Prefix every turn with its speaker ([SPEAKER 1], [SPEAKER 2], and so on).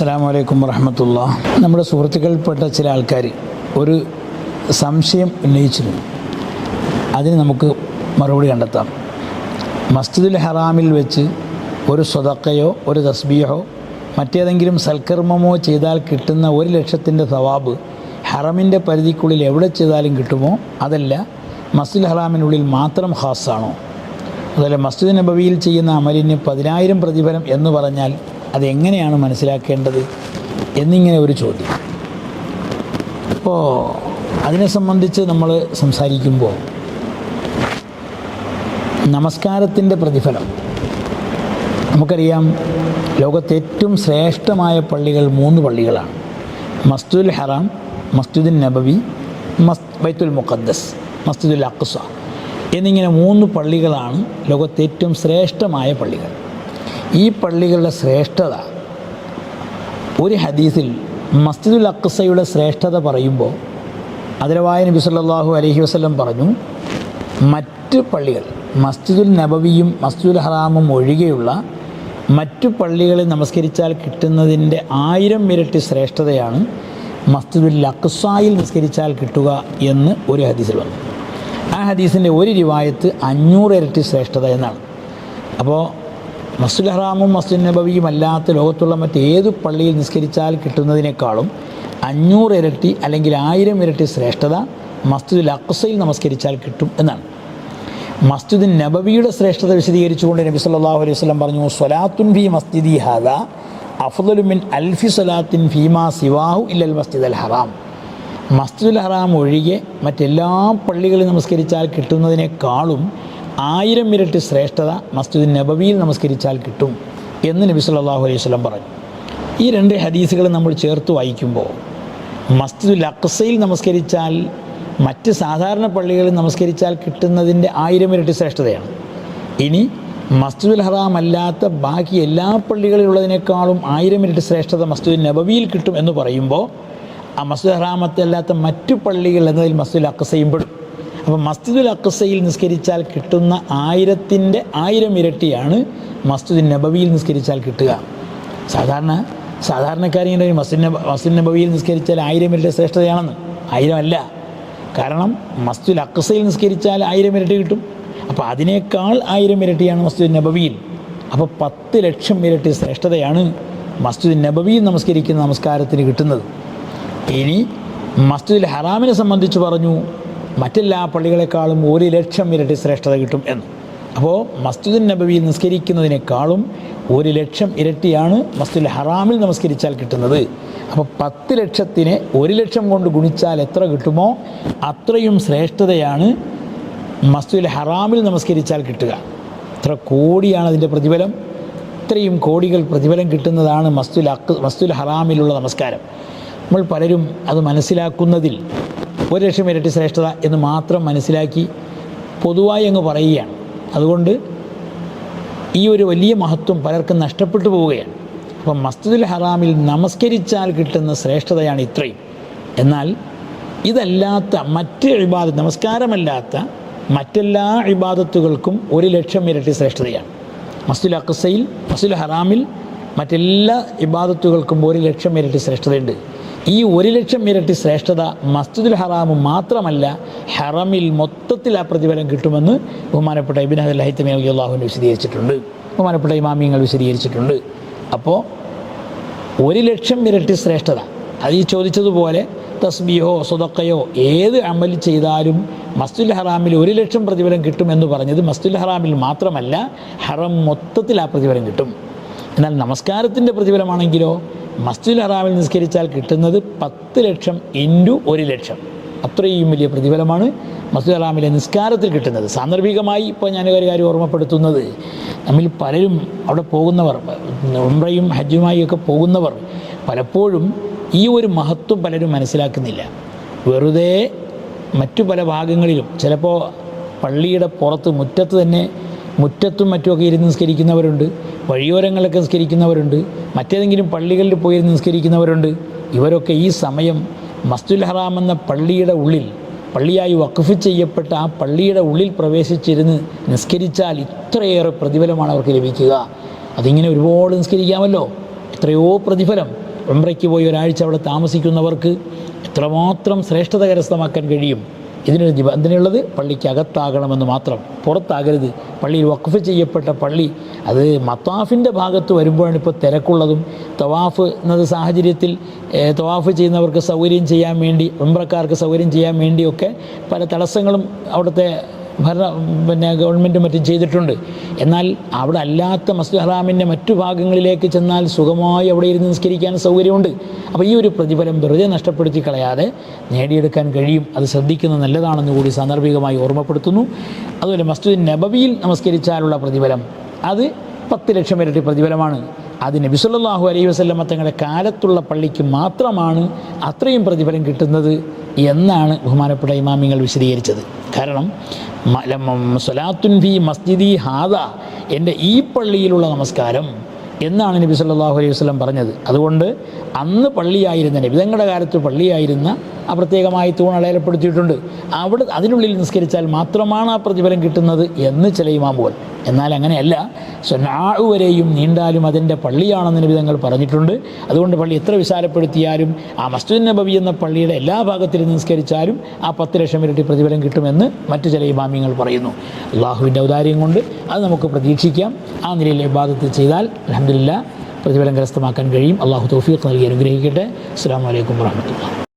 [SPEAKER 1] അസ്സാം വലൈക്കും വറഹമത്തുള്ള. നമ്മുടെ സുഹൃത്തുക്കൾപ്പെട്ട ചില ആൾക്കാർ ഒരു സംശയം ഉന്നയിച്ചിരുന്നു. അതിന് നമുക്ക് മറുപടി കണ്ടെത്താം. മസ്ജിദുൽ ഹറാമിൽ വെച്ച് ഒരു സ്വതക്കയോ ഒരു തസ്ബീഹോ മറ്റേതെങ്കിലും സൽക്കർമ്മമോ ചെയ്താൽ കിട്ടുന്ന ഒരു ലക്ഷത്തിന്റെ സവാബ് ഹറമിന്റെ പരിധിക്കുള്ളിൽ എവിടെ ചെയ്താലും കിട്ടുമോ? അതല്ല മസ്ജിദ് ഹറാമിനുള്ളിൽ മാത്രം ഹാസാണോ അതല്ല മസ്ജിദ് നബവിയിൽ ചെയ്യുന്ന അമലിന് പതിനായിരം പ്രതിഫലം എന്ന് പറഞ്ഞാൽ അതെങ്ങനെയാണ് മനസ്സിലാക്കേണ്ടത് എന്നിങ്ങനെ ഒരു ചോദ്യം. അപ്പോൾ അതിനെ സംബന്ധിച്ച് നമ്മൾ സംസാരിക്കുമ്പോൾ നമസ്കാരത്തിന്റെ പ്രതിഫലം. നമുക്കറിയാം ലോകത്തെ ഏറ്റവും ശ്രേഷ്ഠമായ പള്ളികൾ മൂന്ന് പള്ളികളാണ്. മസ്ജിദുൽ ഹറാം മസ്ജിദുൽ നബവി മസ് ബൈത്തുൽ മുഖദ്ദസ് മസ്ജിദുൽ അക്സ എന്നിങ്ങനെ മൂന്ന് പള്ളികളാണ് ലോകത്തെ ഏറ്റവും ശ്രേഷ്ഠമായ പള്ളികൾ. ഈ പള്ളികളുടെ ശ്രേഷ്ഠത. ഒരു ഹദീസിൽ മസ്ജിദുൽ അക്സയുടെ ശ്രേഷ്ഠത പറയുമ്പോൾ അതിരവായ നബി സല്ലാഹു അലഹി വസ്ലം പറഞ്ഞു മറ്റ് പള്ളികൾ മസ്ജിദുൽ നബവിയും മസ്ജിദുൽ ഹറാമും ഒഴികെയുള്ള മറ്റു പള്ളികളിൽ നമസ്കരിച്ചാൽ കിട്ടുന്നതിന്റെ ആയിരം ഇരട്ടി ശ്രേഷ്ഠതയാണ് മസ്ജിദുൽ അക്സായിൽ നമസ്കരിച്ചാൽ കിട്ടുക എന്ന് ഒരു ഹദീസിൽ വന്നു ആ ഹദീസിന്റെ ഒരു രിവായത്ത് അഞ്ഞൂറ് ഇരട്ടി ശ്രേഷ്ഠത എന്നാണ്. അപ്പോൾ മസ്ജിദ് ഹറാമും മസ്ജിദ് നബവിയും അല്ലാത്ത ലോകത്തുള്ള മറ്റേത് പള്ളിയിൽ നിസ്കരിച്ചാൽ കിട്ടുന്നതിനേക്കാളും അഞ്ഞൂറ് ഇരട്ടി അല്ലെങ്കിൽ ആയിരം ഇരട്ടി ശ്രേഷ്ഠത മസ്ജിദുൽ അക്സയിൽ നമസ്കരിച്ചാൽ കിട്ടും എന്നാണ്. മസ്ജിദ് നബവിയുടെ ശ്രേഷ്ഠത വിശദീകരിച്ചുകൊണ്ട് നബി സല്ലല്ലാഹു അലൈഹി വസല്ലം പറഞ്ഞു സ്വലാത്തുൻ ഫി മസ്ജിദി ഹാദ അഫ്ദലു മിൻ അൽഫി സ്വലാത്തിൻ ഫീമാ സിവാഹു ഇല്ലൽ മസ്ജിദ് അൽ ഹറാം. മസ്ജിദുൽ ഹറാം ഒഴികെ മറ്റെല്ലാ പള്ളികളിൽ നമസ്കരിച്ചാൽ കിട്ടുന്നതിനേക്കാളും ആയിരം ഇരട്ടി ശ്രേഷ്ഠത മസ്ജിദ് നബവിയിൽ നമസ്കരിച്ചാൽ കിട്ടും എന്ന് നബി സല്ലല്ലാഹു അലൈഹി സ്വലം പറഞ്ഞു. ഈ രണ്ട് ഹദീസുകൾ നമ്മൾ ചേർത്ത് വായിക്കുമ്പോൾ മസ്ജിദുൽ അക്സയിൽ നമസ്കരിച്ചാൽ മറ്റ് സാധാരണ പള്ളികളിൽ നമസ്കരിച്ചാൽ കിട്ടുന്നതിന്റെ ആയിരം ഇരട്ടി ശ്രേഷ്ഠതയാണ്. ഇനി മസ്ജിദുൽ ഹറാം അല്ലാത്ത ബാക്കി എല്ലാ പള്ളികളിലുള്ളതിനേക്കാളും ആയിരം ഇരട്ടി ശ്രേഷ്ഠത മസ്ജിദുൽ നബവിയിൽ കിട്ടും എന്ന് പറയുമ്പോൾ ആ മസ്ജിദ് ഹറാമത്തെ അല്ലാത്ത മറ്റു പള്ളികൾ എന്നതിൽ മസ്ജിദുൽ അക്സയും പെടും. അപ്പോൾ മസ്ജിദുൽ അക്സയിൽ നിസ്കരിച്ചാൽ കിട്ടുന്ന ആയിരത്തിന്റെ ആയിരം ഇരട്ടിയാണ് മസ്ജിദ് നബവിയിൽ നിസ്കരിച്ചാൽ കിട്ടുക. സാധാരണ സാധാരണക്കാരിങ്ങനെ മസ്ജിദ് മസ്ജിദ് നബവിയിൽ നിസ്കരിച്ചാൽ ആയിരം ഇരട്ടി ശ്രേഷ്ഠതയാണെന്ന്. ആയിരം അല്ല. കാരണം മസ്ജിദുൽ അക്സയിൽ നിസ്കരിച്ചാൽ ആയിരം ഇരട്ടി കിട്ടും. അപ്പോൾ അതിനേക്കാൾ ആയിരം ഇരട്ടിയാണ് മസ്ജിദ് നബവിയിൽ. അപ്പോൾ പത്ത് ലക്ഷം ഇരട്ടി ശ്രേഷ്ഠതയാണ് മസ്ജിദ് നബവിയിൽ നമസ്കരിക്കുന്ന നമസ്കാരത്തിന് കിട്ടുന്നത്. ഇനി മസ്ജിദുൽ ഹറാമിനെ സംബന്ധിച്ച് പറഞ്ഞു. മറ്റെല്ലാ പള്ളികളെക്കാളും ഒരു ലക്ഷം ഇരട്ടി ശ്രേഷ്ഠത കിട്ടും എന്ന്. അപ്പോൾ മസ്ജിദുൽ നബവിയിൽ നിസ്കരിക്കുന്നതിനേക്കാളും ഒരു ലക്ഷം ഇരട്ടിയാണ് മസ്ജിദുൽ ഹറാമിൽ നമസ്കരിച്ചാൽ കിട്ടുന്നത്. അപ്പോൾ പത്ത് ലക്ഷത്തിനെ ഒരു ലക്ഷം കൊണ്ട് ഗുണിച്ചാൽ എത്ര കിട്ടുമോ അത്രയും ശ്രേഷ്ഠതയാണ് മസ്ജിദുൽ ഹറാമിൽ നമസ്കരിച്ചാൽ കിട്ടുക. എത്ര കോടിയാണ് അതിന്റെ പ്രതിഫലം? ഇത്രയും കോടികൾ പ്രതിഫലം കിട്ടുന്നതാണ് മസ്തുൽ അക്ക് മസ്തുൽ ഹറാമിലുള്ള നമസ്കാരം. നമ്മൾ പലരും അത് മനസ്സിലാക്കുന്നതിൽ ഒരു ലക്ഷം ഇരട്ടി ശ്രേഷ്ഠത എന്ന് മാത്രം മനസ്സിലാക്കി പൊതുവായി അങ്ങ് പറയുകയാണ്. അതുകൊണ്ട് ഈ ഒരു വലിയ മഹത്വം പലർക്കും നഷ്ടപ്പെട്ടു പോവുകയാണ്. അപ്പം മസ്ജിദുൽ ഹറാമിൽ നമസ്കരിച്ചാൽ കിട്ടുന്ന ശ്രേഷ്ഠതയാണ് ഇത്രയും. എന്നാൽ ഇതല്ലാത്ത മറ്റ് ഇബാദത്ത് നമസ്കാരമല്ലാത്ത മറ്റെല്ലാ ഇബാദത്തുകൾക്കും ഒരു ലക്ഷം ഇരട്ടി ശ്രേഷ്ഠതയാണ്. മസ്ജിദുൽ അക്സയിൽ മസ്ജിദുൽ ഹറാമിൽ മറ്റെല്ലാ ഇബാദത്തുകൾക്കും ഒരു ലക്ഷം ഇരട്ടി ശ്രേഷ്ഠതയുണ്ട്. ഈ ഒരു ലക്ഷം ഇരട്ടി ശ്രേഷ്ഠത മസ്ജിദുൽ ഹറാമ് മാത്രമല്ല ഹറമിൽ മൊത്തത്തിൽ ആ പ്രതിഫലം കിട്ടുമെന്ന് ബഹുമാനപ്പെട്ട ഇബിൻ അഹ് ലഹിത്തമി അള്ളാഹുവിന് വിശദീകരിച്ചിട്ടുണ്ട്. ബഹുമാനപ്പെട്ട ഇമാമിയങ്ങൾ വിശദീകരിച്ചിട്ടുണ്ട്. അപ്പോൾ ഒരു ലക്ഷം ഇരട്ടി ശ്രേഷ്ഠത. അത് ഈ ചോദിച്ചതുപോലെ തസ്ബിയോ സ്വതക്കയോ ഏത് അമൽ ചെയ്താലും മസ്ജിദുൽ ഹറാമിൽ ഒരു ലക്ഷം പ്രതിഫലം കിട്ടുമെന്ന് പറഞ്ഞത് മസ്ജിദുൽ ഹറാമിൽ മാത്രമല്ല ഹറം മൊത്തത്തിൽ ആ പ്രതിഫലം കിട്ടും. എന്നാൽ നമസ്കാരത്തിന്റെ പ്രതിഫലമാണെങ്കിലോ മസ്ജിദുൽ ഹറാമിൽ നിസ്കരിച്ചാൽ കിട്ടുന്നത് പത്ത് ലക്ഷം ഇന്റു ഒരു ലക്ഷം. അത്രയും വലിയ പ്രതിഫലമാണ് മസ്ജിദ് ഹറാമിലെ നിസ്കാരത്തിൽ കിട്ടുന്നത്. സാന്ദർഭികമായി ഇപ്പോൾ ഞാൻ ഒരു കാര്യം ഓർമ്മപ്പെടുത്തുന്നത്. നമ്മിൽ പലരും അവിടെ പോകുന്നവർ ഉംറയും ഹജ്ജുമായി ഒക്കെ പോകുന്നവർ പലപ്പോഴും ഈ ഒരു മഹത്വം പലരും മനസ്സിലാക്കുന്നില്ല. വെറുതെ മറ്റു പല ഭാഗങ്ങളിലും ചിലപ്പോൾ പള്ളിയുടെ പുറത്ത് മുറ്റത്ത് തന്നെ മുറ്റത്തും മറ്റുമൊക്കെ ഇരുന്ന് നിസ്കരിക്കുന്നവരുണ്ട് വഴിയോരങ്ങളൊക്കെ നിസ്കരിക്കുന്നവരുണ്ട്. മറ്റേതെങ്കിലും പള്ളികളിൽ പോയി നിസ്കരിക്കുന്നവരുണ്ട്. ഇവരൊക്കെ ഈ സമയം മസ്ജിദുൽ ഹറാം എന്ന പള്ളിയുടെ ഉള്ളിൽ പള്ളിയായി വഖഫ് ചെയ്യപ്പെട്ട ആ പള്ളിയുടെ ഉള്ളിൽ പ്രവേശിച്ചിരുന്ന് നിസ്കരിച്ചാൽ ഇത്രയേറെ പ്രതിഫലമാണ് അവർക്ക് ലഭിക്കുക. അതിങ്ങനെ ഒരുപാട് നിസ്കരിക്കാമല്ലോ. എത്രയോ പ്രതിഫലം. ഉംറയ്ക്ക് പോയി ഒരാഴ്ച അവിടെ താമസിക്കുന്നവർക്ക് എത്രമാത്രം ശ്രേഷ്ഠത കരസ്ഥമാക്കാൻ കഴിയും. ഇതിനൊരു നിബന്ധനയുള്ളത് പള്ളിക്ക് അകത്താകണമെന്ന് മാത്രം. പുറത്താകരുത്. പള്ളിയിൽ വഖഫ് ചെയ്യപ്പെട്ട പള്ളി അത് മത്താഫിന്റെ ഭാഗത്ത് വരുമ്പോഴാണ് ഇപ്പോൾ തിരക്കുള്ളതും. തവാഫ് എന്നത് സാഹചര്യത്തിൽ തവാഫ് ചെയ്യുന്നവർക്ക് സൗകര്യം ചെയ്യാൻ വേണ്ടി ഉംറക്കാർക്ക് സൗകര്യം ചെയ്യാൻ വേണ്ടിയൊക്കെ പല തടസ്സങ്ങളും അവിടുത്തെ ഭരണ പിന്നെ ഗവൺമെന്റ് മറ്റും ചെയ്തിട്ടുണ്ട്. എന്നാൽ അവിടെ അല്ലാത്ത മസ്ജിദ് ഹറാമിന്റെ മറ്റു ഭാഗങ്ങളിലേക്ക് ചെന്നാൽ സുഖമായി അവിടെ ഇരുന്ന് നിസ്കരിക്കാൻ സൗകര്യമുണ്ട്. അപ്പോൾ ഈ ഒരു പ്രതിഫലം വെറുതെ നഷ്ടപ്പെടുത്തി കളയാതെ നേടിയെടുക്കാൻ കഴിയും. അത് ശ്രദ്ധിക്കുന്നത് നല്ലതാണെന്ന് കൂടി സാന്ദർഭികമായി ഓർമ്മപ്പെടുത്തുന്നു. അതുപോലെ മസ്ജിദ് നബവിയിൽ നമസ്കരിച്ചാലുള്ള പ്രതിഫലം അത് പത്ത് ലക്ഷം ഇരട്ടി പ്രതിഫലമാണ്. അത് നബി സല്ലല്ലാഹു അലൈഹി വസല്ലമ തങ്ങളുടെ കാലത്തുള്ള പള്ളിക്ക് മാത്രമാണ് അത്രയും പ്രതിഫലം കിട്ടുന്നത് എന്നാണ് ബഹുമാനപ്പെട്ട ഇമാമിങ്ങൾ വിശദീകരിച്ചത്. കാരണം സലാത്തുൻ ഫി മസ്ജിദി ഹാദ എന്റെ ഈ പള്ളിയിലുള്ള നമസ്കാരം എന്നാണ് നബി സല്ലാഹു അലൈഹി വസ്ലം പറഞ്ഞത്. അതുകൊണ്ട് അന്ന് പള്ളിയായിരുന്ന നബി തങ്ങളുടെ കാലത്ത് പള്ളിയായിരുന്ന പ്രത്യേകമായി തൂൺ അടയാളപ്പെടുത്തിയിട്ടുണ്ട് അവിടെ അതിനുള്ളിൽ നിസ്കരിച്ചാൽ മാത്രമാണ് ആ പ്രതിഫലം കിട്ടുന്നത് എന്ന് ചില ഇമാമുകൾ. എന്നാൽ അങ്ങനെയല്ല. സ്വനാഴ് വരെയും നീണ്ടാലും അതിന്റെ പള്ളിയാണെന്ന് നബി തങ്ങൾ പറഞ്ഞിട്ടുണ്ട്. അതുകൊണ്ട് പള്ളി എത്ര വിശാലപ്പെടുത്തിയാലും ആ മസ്ജിദ് നബവി എന്ന പള്ളിയുടെ എല്ലാ ഭാഗത്തിലും നിസ്കരിച്ചാലും ആ പത്ത് ലക്ഷം ഇരട്ടി പ്രതിഫലം കിട്ടുമെന്ന് മറ്റു ചില ഇമാമിങ്ങൾ പറയുന്നു. അള്ളാഹുവിന്റെ ഔദാര്യം കൊണ്ട് അത് നമുക്ക് പ്രതീക്ഷിക്കാം. ആ നിലയിൽ ഇബാദത്ത് ചെയ്താൽ അലഹമില്ല പ്രതിഫലം കരസ്ഥമാക്കാൻ കഴിയും. അള്ളാഹു തൗഫീഖ് നൽകി അനുഗ്രഹിക്കട്ടെ. അസ്സാം വലൈക്കും വാഹമത്തുള്ള